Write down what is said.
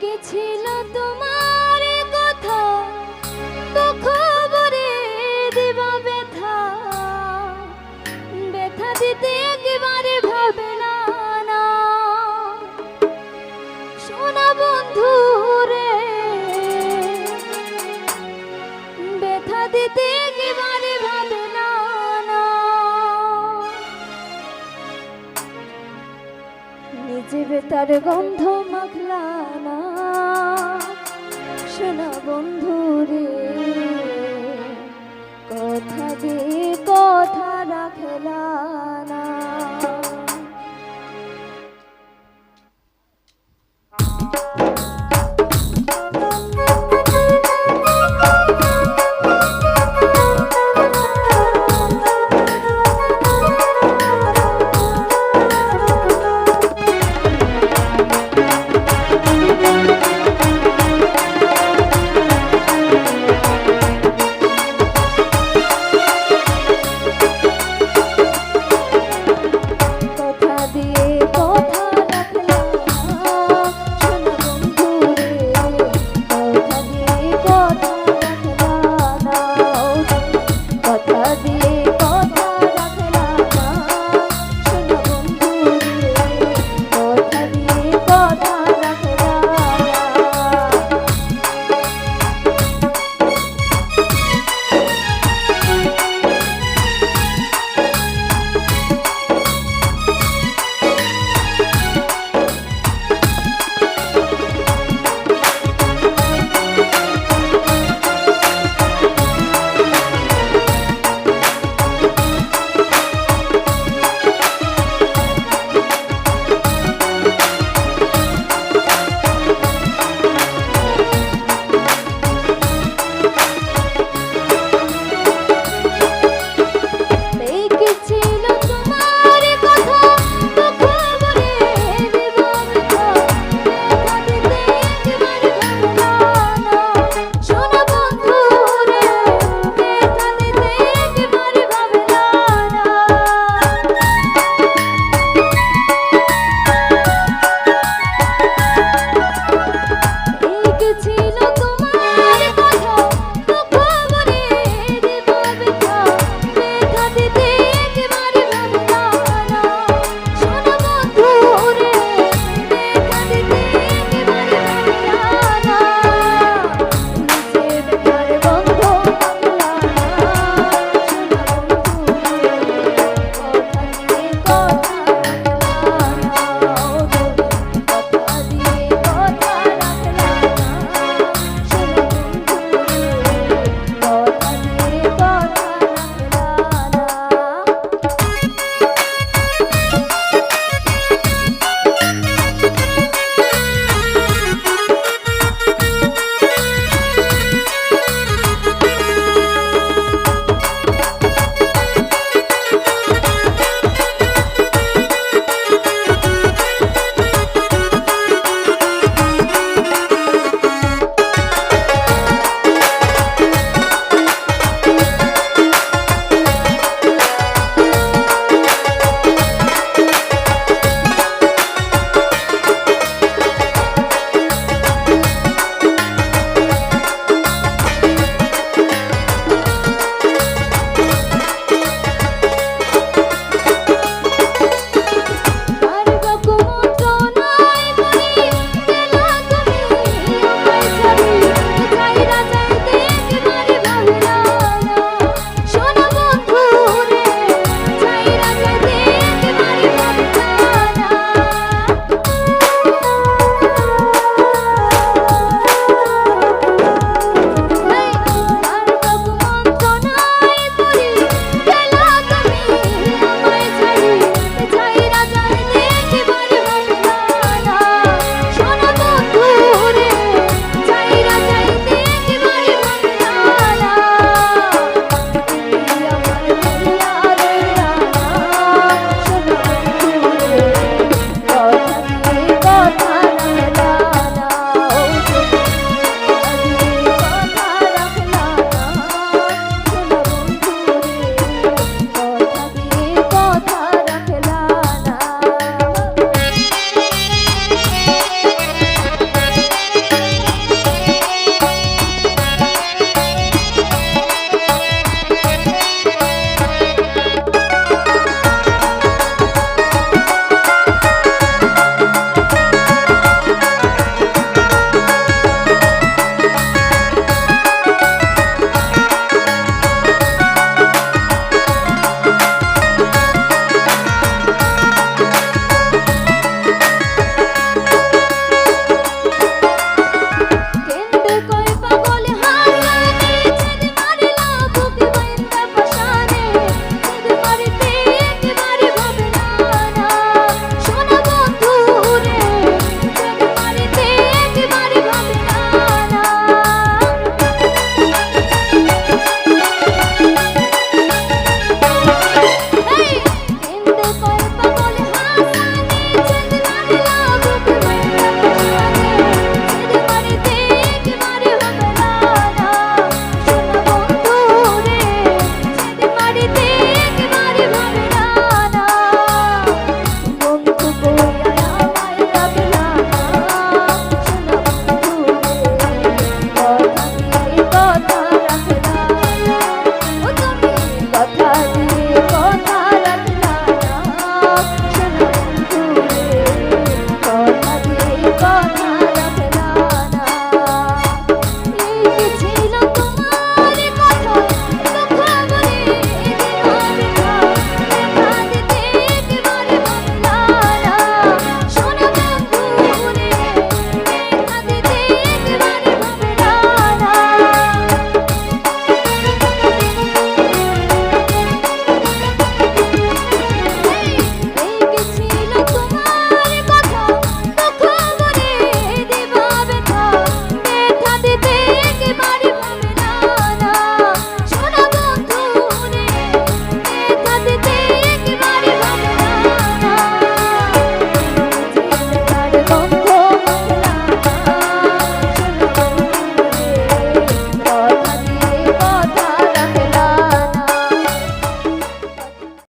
ছিল তোমার কথা তো খবরে দিবা ব্যথা। ব্যথা দিতে একেবারে ভাবে না না। নিজেবে তার গন্ধ মাখলানা শোনা বন্ধু রে কথা দি কথা রাখলা না।